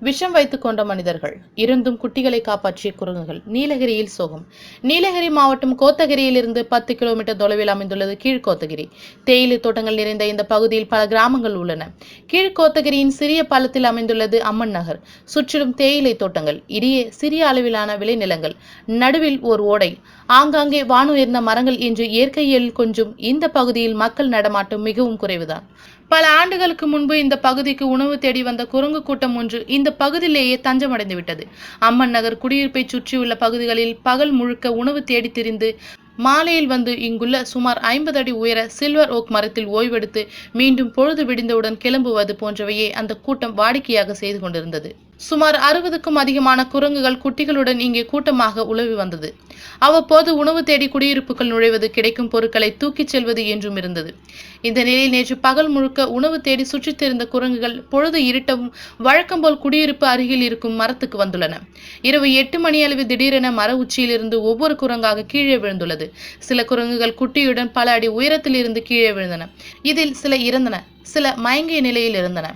விஷம் வைத்து கொண்ட மனிதர்கள். இருந்தும் குட்டிகளை காப்பாற்றிய குரங்குகள். நீலகிரியில் சோகம். நீலகிரி மாவட்டம் கோத்தகிரியிலிருந்து பத்து கிலோமீட்டர் தொலைவில் அமைந்துள்ளது கீழ்கோத்தகிரி தேயிலை தோட்டங்கள் நிறைந்த இந்த பகுதியில் பல கிராமங்கள் உள்ளன. கீழ்கோத்தகிரியின் சிறிய பாலத்தில் அமைந்துள்ளது அம்மன் நகர். சுற்றிலும் தேயிலை தோட்டங்கள். இடையே சிறிய அளவிலான விளைநிலங்கள். நடுவில் ஓர் ஓடை. ஆங்காங்கே வானுயர்ந்த மரங்கள் என்று இயற்கையில் கொஞ்சம் இந்த பகுதியில் மக்கள் நடமாட்டம் மிகவும் குறைவுதான். பல ஆண்டுகளுக்கு முன்பு இந்த பகுதிக்கு உணவு தேடி வந்த குரங்கு கூட்டம் ஒன்று இந்த பகுதியிலேயே தஞ்சமடைந்து விட்டது அம்மன் நகர் குடியிருப்பை சுற்றியுள்ள பகுதிகளில் பகல் முழுக்க உணவு தேடி திரிந்து மாலையில் வந்து இங்குள்ள சுமார் ஐம்பது அடி உயர சில்வர் ஓக் மரத்தில் ஓய்வெடுத்து மீண்டும் பொழுது விடிந்தவுடன் கிளம்புவது போன்றவையே அந்த கூட்டம் வாடிக்கையாக செய்து கொண்டிருந்தது. சுமார் அறுபதுக்கும் அதிகமான குரங்குகள் குட்டிகளுடன் இங்கே கூட்டமாக உலவி வந்தது. அவ்வப்போது உணவு தேடி குடியிருப்புகள் நுழைவது கிடைக்கும் பொருட்களை தூக்கிச் செல்வது என்றும் இருந்தது. இந்த நிலையில் நேற்று பகல் முழுக்க உணவு தேடி சுற்றித் திரிந்த குரங்குகள் பொழுது இருட்டவும் வழக்கம் போல் குடியிருப்பு அருகில் இருக்கும் மரத்துக்கு வந்துள்ளன. இரவு எட்டு மணி அளவு திடீரென மர உச்சியிலிருந்து ஒவ்வொரு குரங்காக கீழே விழுந்துள்ளது. சில குரங்குகள் குட்டியுடன் பல அடி உயரத்தில் இருந்து கீழே விழுந்தன. இதில் சில இறந்தன சில மயங்கிய நிலையில் இருந்தன.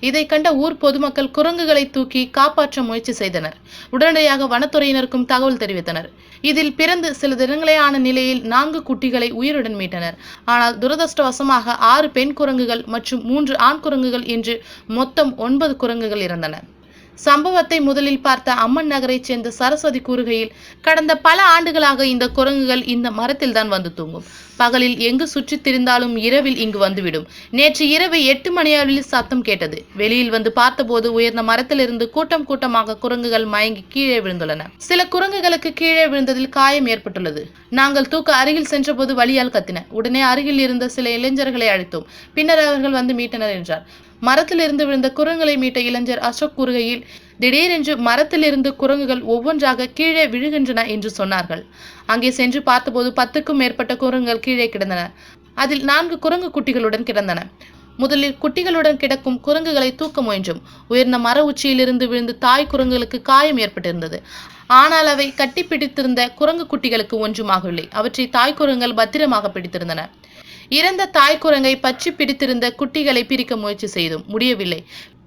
இதை கண்ட ஊர் பொதுமக்கள் குரங்குகளை தூக்கி காப்பாற்ற முயற்சி செய்தனர். உடனடியாக வனத்துறையினருக்கும் தகவல் தெரிவித்தனர். இதில் பிறந்து சில தினங்களே ஆன நிலையில் நான்கு குட்டிகளை உயிருடன் மீட்டனர். ஆனால் துரதிருஷ்டவசமாக ஆறு பெண் குரங்குகள் மற்றும் மூன்று ஆண் குரங்குகள் என்று மொத்தம் ஒன்பது குரங்குகள் இறந்தன சம்பவத்தை முதலில் பார்த்த அம்மன் நகரைச் சேர்ந்த சரஸ்வதி கூறுகையில் கடந்த பல ஆண்டுகளாக இந்த குரங்குகள் இந்த மரத்தில் தான் வந்து தூங்கும். பகலில் எங்கு சுற்றித் திரிந்தாலும் இரவில் இங்கு வந்துவிடும். நேற்று இரவு எட்டு மணியளவில் சத்தம் கேட்டது. வெளியில் வந்து பார்த்தபோது உயர்ந்த மரத்திலிருந்து கூட்டம் கூட்டமாக குரங்குகள் மயங்கி கீழே விழுந்துள்ளன. சில குரங்குகளுக்கு கீழே விழுந்ததில் காயம் ஏற்பட்டுள்ளது. நாங்கள் தூக்க அருகில் சென்றபோது வழியால் கத்தின. உடனே அருகில் இருந்த சில இளைஞர்களை அழைத்தோம். பின்னர் அவர்கள் வந்து மீட்டனர் என்றார். மரத்திலிருந்து விழுந்த குரங்குகளை மீட்ட இளைஞர் அசோக் கூறுகையில் திடீரென்று மரத்திலிருந்து குரங்குகள் ஒவ்வொன்றாக கீழே விழுகின்றன என்று சொன்னார்கள். அங்கே சென்று பார்த்தபோது பத்துக்கும் மேற்பட்ட குரங்குகள் கீழே கிடந்தன. அதில் நான்கு குரங்கு குட்டிகளுடன் கிடந்தன. முதலில் குட்டிகளுடன் கிடக்கும் குரங்குகளை தூக்க முயன்றும். உயர்ந்த மர உச்சியிலிருந்து விழுந்து தாய் குரங்குகளுக்கு காயம் ஏற்பட்டிருந்தது. ஆனால் அவை கட்டி பிடித்திருந்த குரங்கு குட்டிகளுக்கு ஒன்றுமாகவில்லை. அவற்றை தாய் குரங்குகள் பத்திரமாக பிடித்திருந்தன. இறந்த தாய் குரங்கை பற்றி பிடித்திருந்த குட்டிகளை பிரிக்க முயற்சி செய்தோம் முடியவில்லை.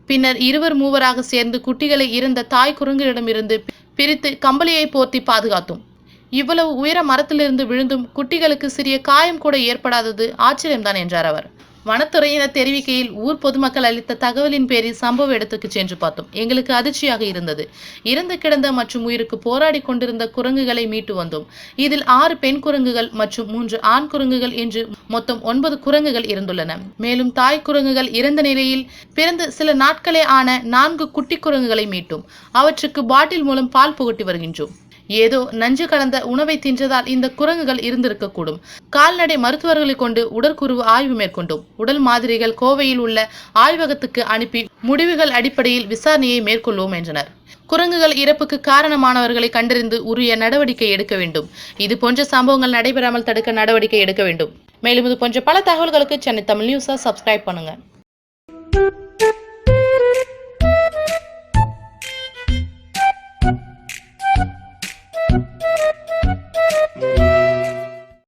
பின்னர் இருவர் மூவராக சேர்ந்து குட்டிகளை இறந்த தாய் குரங்கிடமிருந்து பிரித்து கம்பளியை போர்த்தி பாதுகாத்தோம். இவ்வளவு உயர மரத்திலிருந்து விழுந்தும் குட்டிகளுக்கு சிறிய காயம் கூட ஏற்படாதது ஆச்சரியம்தான் என்றார் அவர். வனத்துறையினர் தெரிவிக்கையில் ஊர் பொதுமக்கள் அளித்த தகவலின் பேரில் சம்பவ இடத்துக்கு சென்று பார்த்தோம். எங்களுக்கு அதிர்ச்சியாக இருந்தது. இறந்து கிடந்த மற்றும் உயிருக்கு போராடி கொண்டிருந்த குரங்குகளை மீட்டு வந்தோம். இதில் ஆறு பெண் குரங்குகள் மற்றும் மூன்று ஆண் குரங்குகள் என்று மொத்தம் ஒன்பது குரங்குகள் இருந்துள்ளன. மேலும் தாய் குரங்குகள் இறந்த நிலையில் பிறந்து சில நாட்களே ஆன நான்கு குட்டி குரங்குகளை மீட்டோம். அவற்றுக்கு பாட்டில் மூலம் பால் புகட்டி வருகின்றோம். ஏதோ நஞ்சு கலந்த உணவை தின்றதால் இந்த குரங்குகள் இருந்திருக்கக்கூடும். கால்நடை மருத்துவர்களை கொண்டு உடற்குருவு ஆய்வு மேற்கொண்டோம். உடல் மாதிரிகள் கோவையில் உள்ள ஆய்வகத்துக்கு அனுப்பி முடிவுகள் அடிப்படையில் விசாரணையை மேற்கொள்வோம் என்றனர். குரங்குகள் இறப்புக்கு காரணமானவர்களை கண்டறிந்து உரிய நடவடிக்கை எடுக்க வேண்டும். இது போன்ற சம்பவங்கள் நடைபெறாமல் தடுக்க நடவடிக்கை எடுக்க வேண்டும். மேலும் இது போன்ற பல தகவல்களுக்கு சென்னை தமிழ் நியூஸை சப்ஸ்கிரைப் பண்ணுங்க.